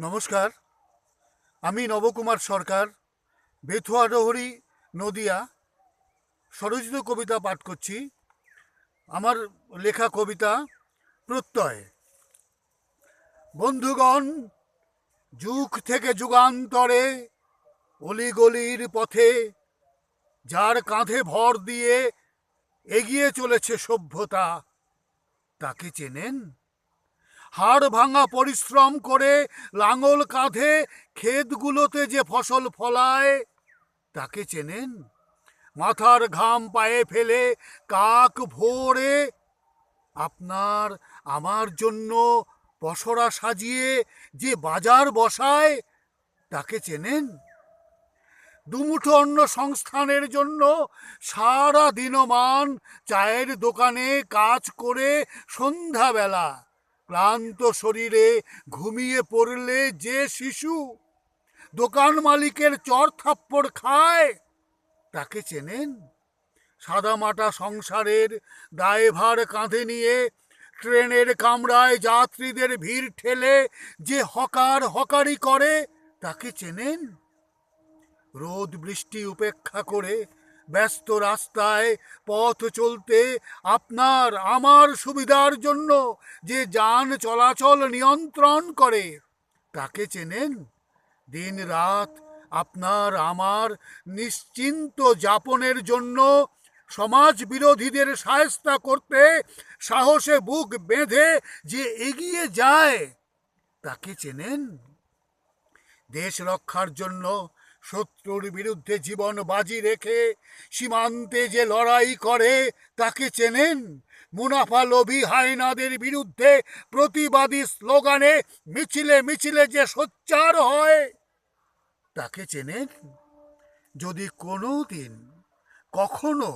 নমস্কার। আমি নবকুমার সরকার, বেথুয়া বেথুয়াডহরি নদিয়া। স্বরচিত কবিতা পাঠ করছি। আমার লেখা কবিতা প্রত্যয়। বন্ধুগণ, যুগ থেকে যুগান্তরে অলিগলির পথে যার কাঁধে ভর দিয়ে এগিয়ে চলেছে সভ্যতা, তাকে চেনেন? হাড় ভাঙা পরিশ্রম করে লাঙল কাঁধে ক্ষেতগুলোতে যে ফসল ফলায়, তাকে চেনেন? মাথার ঘাম পায়ে ফেলে কাক ভোরে আপনার, আমার জন্য পসরা সাজিয়ে যে বাজার বসায়, তাকে চেনেন? দুমুঠো অন্য সংস্থানের জন্য সারা দিনমান চায়ের দোকানে কাজ করে সন্ধ্যাবেলা ক্লান্ত শরীরে ঘুমিয়ে পড়লে যে শিশু দোকান মালিকের চর থাপ্পড় খায়, তাকে চেনেন? সাদামাটা সংসারের দায়ভার কাঁধে নিয়ে ট্রেনের কামরায় যাত্রীদের ভিড় ঠেলে যে হকার হকারি করে, তাকে চেনেন? রোদ বৃষ্টি উপেক্ষা করে ব্যস্ত রাস্তায় পথ চলতে আপনার, আমার সুবিধার জন্য যে যান চলাচল নিয়ন্ত্রণ করে, তাকে চেনেন? দিন রাত আপনার, আমার নিশ্চিন্ত যাপনের জন্য সমাজ বিরোধীদের সায়স্তা করতে সাহসে বুক বেঁধে যে এগিয়ে যায়, তাকে চেনেন? দেশ রক্ষার জন্য শত্রুর বিরুদ্ধে জীবন বাজি রেখে সীমান্তে যে লড়াই করে, তাকে চেনেন? মুনাফা লোভী হায়নাদের বিরুদ্ধে প্রতিবাদী স্লোগানে মিছিলে মিছিলে যে সোচ্চার হয়, তাকে চেনেন? যদি কোনো দিন কখনো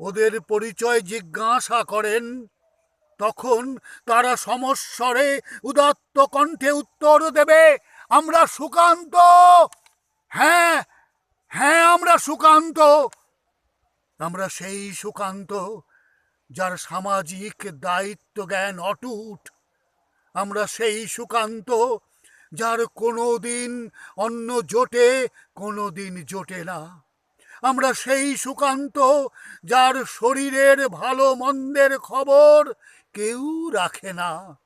ওদের পরিচয় জিজ্ঞাসা করেন, তখন তারা সমস্বরে উদাত্ত কণ্ঠে উত্তর দেবে, আমরা সুকান্ত সুকান্ত। আমরা সেই সুকান্ত যার সামাজিক দায়িত্ব জ্ঞান অটুট। আমরা সেই সুকান্ত যার কোনো দিন অন্য জোটে কোনো দিন জোটে না। আমরা সেই সুকান্ত যার শরীরের ভালো মন্দের খবর কেউ রাখে না।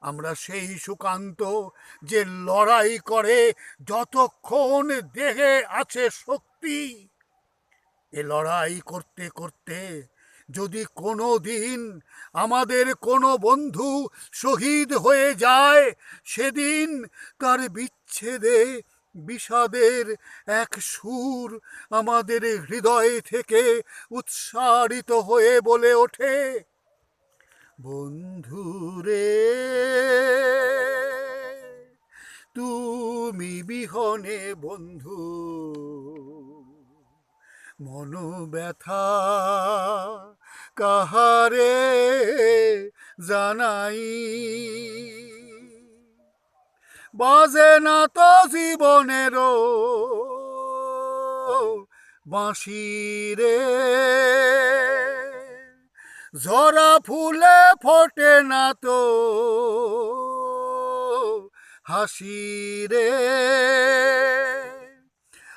আমরা সেই সুকান্ত যে লড়াই করে, যতক্ষণ দেহে আছে শক্তি এ লড়াই করতে করতে যদি কোনো দিন আমাদের কোনো বন্ধু শহীদ হয়ে যায়, সেদিন তার বিচ্ছেদে, বিষাদের এক সুর আমাদের হৃদয় থেকে উৎসারিত হয়ে বলে ওঠে। বন্ধুরে তুমি বিহনে বন্ধু। মন ব্যথা কাহারে জানাই? বাজে না তো জীবনেরও বাঁশিরে ঝরা ফুলে ফোটে না তো হাসি রে?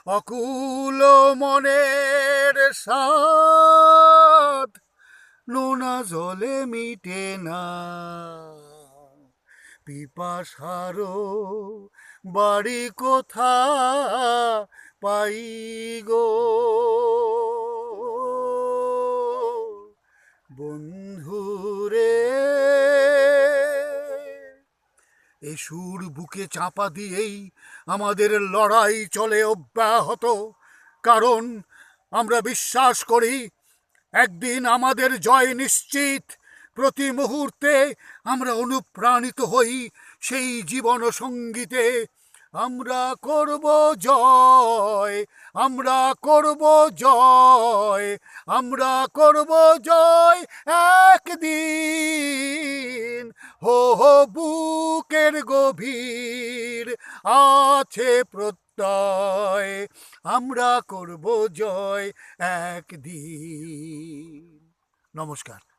অকুল মনের সাথ নোনা জলে মিটে না। পিপা পিপাসারো বাড়ি কোথা পাই গো? বন্ধুরে এই সুর বুকে চাপা দিয়েই আমাদের লড়াই চলে অব্যাহত। কারণ আমরা বিশ্বাস করি, একদিন আমাদের জয় নিশ্চিত। প্রতি মুহূর্তে আমরা অনুপ্রাণিত হই সেই জীবন সঙ্গীতে। আমরা করব জয়, আমরা করব জয়, আমরা করব জয় একদিন। হো হো বুকের গভীর আছে প্রত্যয় আমরা করব জয় একদিন। নমস্কার।